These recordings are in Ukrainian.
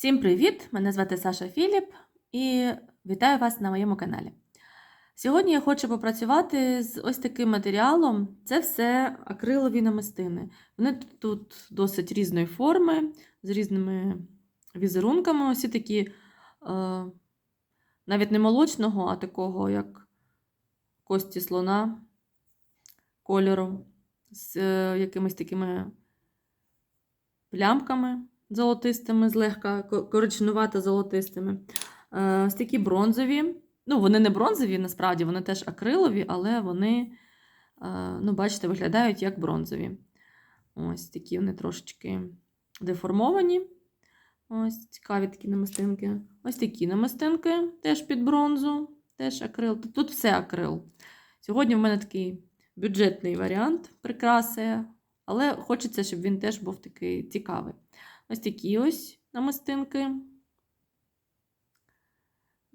Всім привіт! Мене звати Саша Філіп і вітаю вас на моєму каналі. Сьогодні я хочу попрацювати з ось таким матеріалом. Це все акрилові намистини. Вони тут досить різної форми, з різними візерунками. Ось такі е, навіть не молочного, а такого, як кості слона кольору, з е, якимись такими плямками золотистими, злегка коричнувато золотистими. Е, Ось такі бронзові. Ну, вони не бронзові, насправді, вони теж акрилові, але вони, е, ну, бачите, виглядають як бронзові. Ось такі вони трошечки деформовані. Ось цікаві такі намистинки. Ось такі намистинки теж під бронзу, теж акрил. Тут, тут все акрил. Сьогодні в мене такий бюджетний варіант прикраси, але хочеться, щоб він теж був такий цікавий. Ось такі ось намистинки.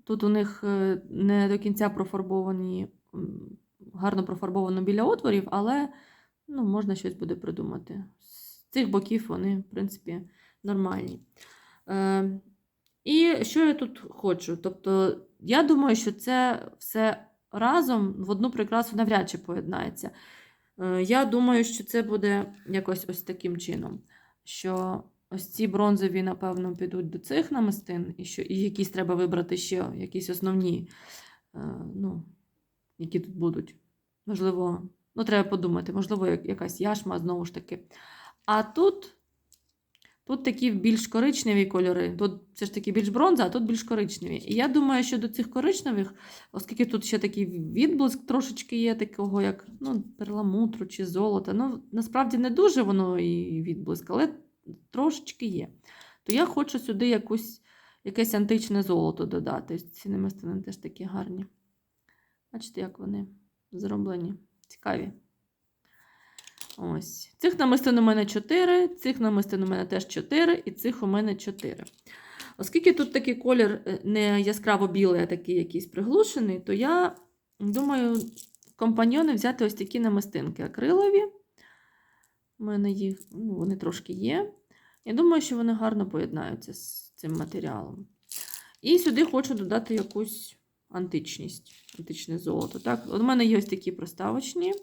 Тут у них е, не до кінця профарбовані, гарно профарбовано біля отворів, але ну, можна щось буде придумати. З цих боків вони, в принципі, нормальні. Е, І що я тут хочу? Тобто, я думаю, що це все разом в одну прикрасу навряд чи поєднається. Е, Я думаю, що це буде якось ось таким чином. що Ось ці бронзові, напевно, підуть до цих намистин, і що, і якісь треба вибрати ще, якісь основні, е, ну, які тут будуть. Можливо, ну, треба подумати, можливо, якась яшма знову ж таки. А тут тут такі більш коричневі кольори. Тут все ж таки більш бронза, а тут більш коричневі. І я думаю, що до цих коричневих, оскільки тут ще такий відблиск трошечки є, такого, як ну, перламутру чи золота. Ну, насправді не дуже воно і відблиск, але трошечки є. То я хочу сюди якусь, якесь античне золото додати. Ці намистини теж такі гарні. Бачите, як вони зроблені. Цікаві. Ось. Цих намистин у мене 4, цих намистин у мене теж 4, і цих у мене 4. Оскільки тут такий колір е, не яскраво білий, а такий якийсь приглушений, то я думаю, компаньйони взяти ось такі намистинки акрилові. У мене їх, ну, вони трошки є. Я думаю, що вони гарно поєднаються з цим матеріалом. І сюди хочу додати якусь античність, античне золото. Так? У мене є ось такі проставочні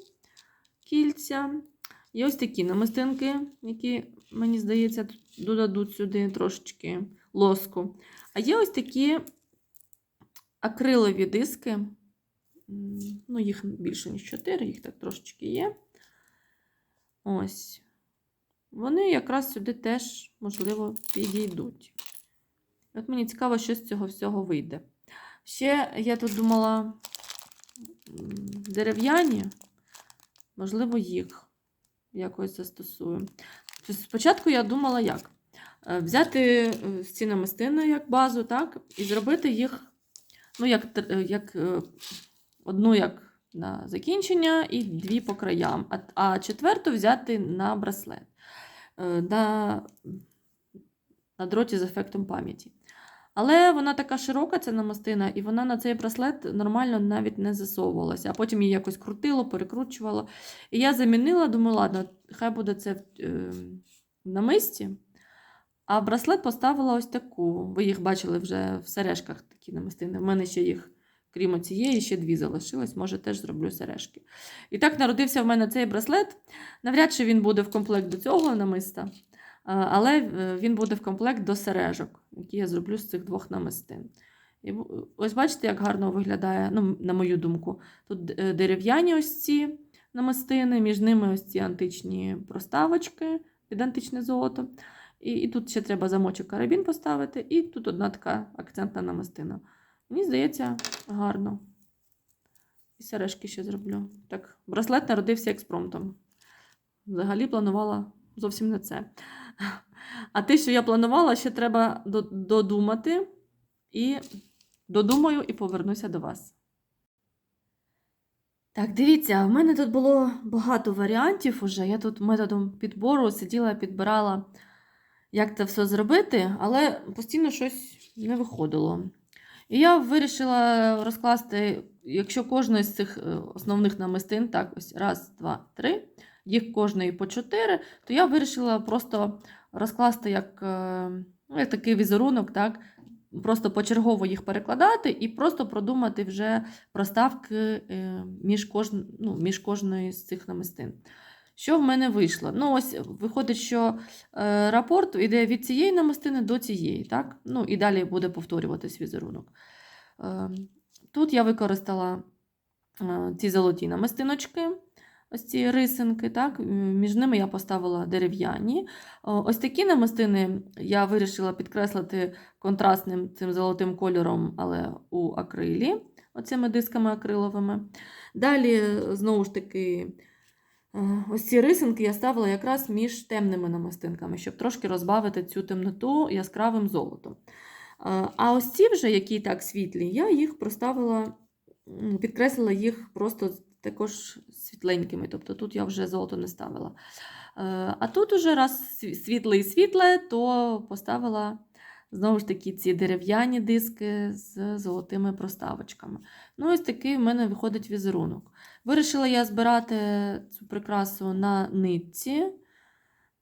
кільця. Є ось такі намистинки, які, мені здається, додадуть сюди трошечки лоску. А є ось такі акрилові диски. Ну, їх більше, ніж 4, їх так трошечки є. Ось. Вони якраз сюди теж, можливо, підійдуть. От мені цікаво, що з цього всього вийде. Ще я тут думала дерев'яні, можливо, їх якось застосую. Спочатку я думала, як? Е, взяти е, ці намистини як базу, так, і зробити їх, ну, як, як одну як на закінчення і дві по краям, а, а четверту взяти на браслет, е, на, на дроті з ефектом пам'яті. Але вона така широка, ця намастина, і вона на цей браслет нормально навіть не засовувалася. А потім її якось крутило, перекручувало. І я замінила, думаю, ладно, хай буде це в, е, на мисті. А браслет поставила ось таку. Ви їх бачили вже в сережках такі намистини. У мене ще їх Крім цієї, ще дві залишилось, може, теж зроблю сережки. І так народився в мене цей браслет. Навряд чи він буде в комплект до цього намиста, але е, він буде в комплект до сережок, які я зроблю з цих двох намистин. І Ось бачите, як гарно виглядає, ну, на мою думку. Тут е, дерев'яні ось ці намистини, між ними ось ці античні проставочки під античне золото. І, і тут ще треба замочок карабін поставити, і тут одна така акцентна намистина. Мені здається, гарно. І сережки ще зроблю. Так, браслет народився експромтом. Взагалі планувала зовсім не це. А те, що я планувала, ще треба додумати. І додумаю і повернуся до вас. Так, дивіться, в мене тут було багато варіантів уже. Я тут методом підбору сиділа, підбирала, як це все зробити, але постійно щось не виходило. І я вирішила розкласти, якщо кожної з цих е, основних намистин, так, ось раз, два, три, їх кожної по чотири, то я вирішила просто розкласти як е, Ну, як такий візерунок, так? Просто почергово їх перекладати і просто продумати вже проставки е, між, кожн... ну, між кожною з цих намистин. Що в мене вийшло? Ну, ось виходить, що е, рапорт йде від цієї намистини до цієї, так? Ну, і далі буде повторюватись візерунок. Е, тут я використала е, ці золоті намистиночки, ось ці рисинки, так? Е, Між ними я поставила дерев'яні. О, Ось такі намистини я вирішила підкреслити контрастним цим золотим кольором, але у акрилі, оцими дисками акриловими. Далі, знову ж таки, е, ось ці рисинки я ставила якраз між темними намистинками, щоб трошки розбавити цю темноту яскравим золотом. А ось ці вже, які так світлі, я їх проставила, підкреслила їх просто також світленькими. Тобто тут я вже золото не ставила. Е, А тут уже раз світле і світле, то поставила знову ж таки ці дерев'яні диски з золотими проставочками. Ну, ось такий в мене виходить візерунок. Вирішила я збирати цю прикрасу на нитці,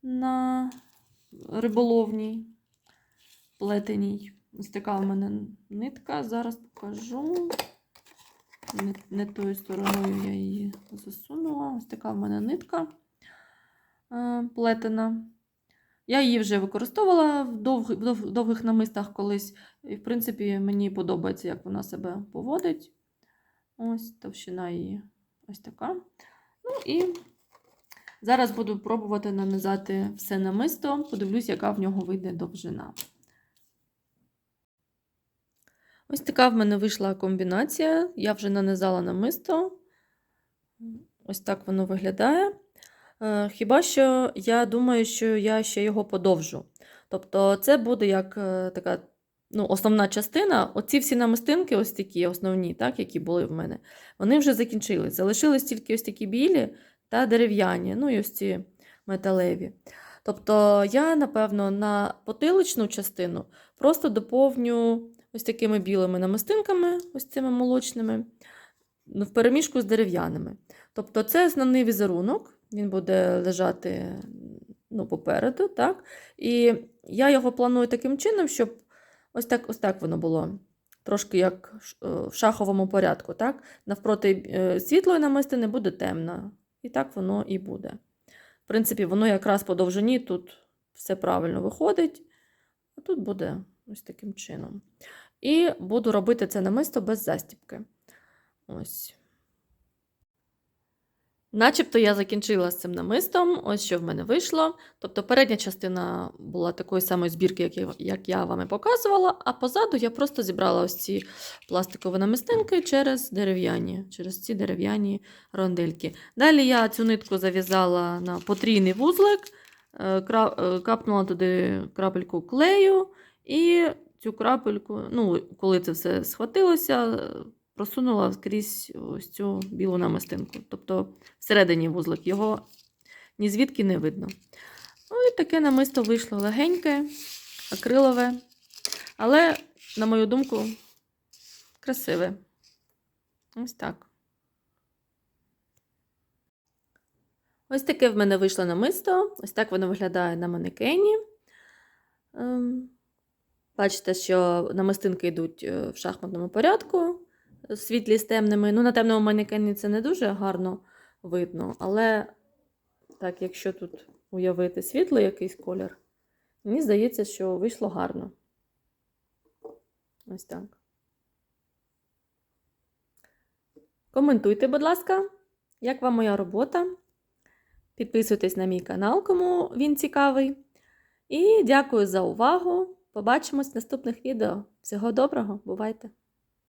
на риболовній, плетеній. Ось така в мене нитка. Зараз покажу. Не, не тою стороною я її засунула. Ось така в мене нитка е, плетена. Я її вже використовувала в, довг, в дов- довгих намистах колись. І, в принципі, мені подобається, як вона себе поводить. Ось товщина її ось така. Ну і зараз буду пробувати нанизати все намисто. Подивлюсь, яка в нього вийде довжина. Ось така в мене вийшла комбінація. Я вже нанизала намисто. Ось так воно виглядає. Е, Хіба що я думаю, що я ще його подовжу. Тобто, це буде як е, така ну, основна частина. Оці всі намистинки, ось такі основні, так, які були в мене, вони вже закінчились. Залишились тільки ось такі білі та дерев'яні, ну і ось ці металеві. Тобто, я, напевно, на потиличну частину просто доповню ось такими білими намистинками, ось цими молочними, в переміжку з дерев'яними. Тобто, це основний візерунок, він буде лежати ну, попереду. так? І я його планую таким чином, щоб ось так, ось так воно було. Трошки як е, в шаховому порядку. так? Навпроти е, світлої намистини буде темна. І так воно і буде. В принципі, воно якраз по довжині тут все правильно виходить, а тут буде ось таким чином. І буду робити це намисто без застібки. Ось. Начебто я закінчила з цим намистом, ось що в мене вийшло. Тобто передня частина була такої самої збірки, як я, як я вам і показувала, а позаду я просто зібрала ось ці пластикові намистинки через дерев'яні, через ці дерев'яні рондельки. Далі я цю нитку зав'язала на потрійний вузлик, е, е, капнула туди крапельку клею і цю крапельку, ну, коли це все схватилося, просунула скрізь ось цю білу намистинку. Тобто всередині вузлик його ні звідки не видно. Ну і таке намисто вийшло легеньке, акрилове, але, на мою думку, красиве. Ось так. Ось таке в мене вийшло намисто. Ось так воно виглядає на манекені. Ем, Бачите, що намистинки йдуть е, в шахматному порядку, світлі з темними. Ну, на темному манекені це не дуже гарно видно, але так, якщо тут уявити світлий якийсь колір, мені здається, що вийшло гарно. Ось так. Коментуйте, будь ласка, як вам моя робота. Підписуйтесь на мій канал, кому він цікавий. І дякую за увагу. Побачимось в наступних відео. Всього доброго, бувайте!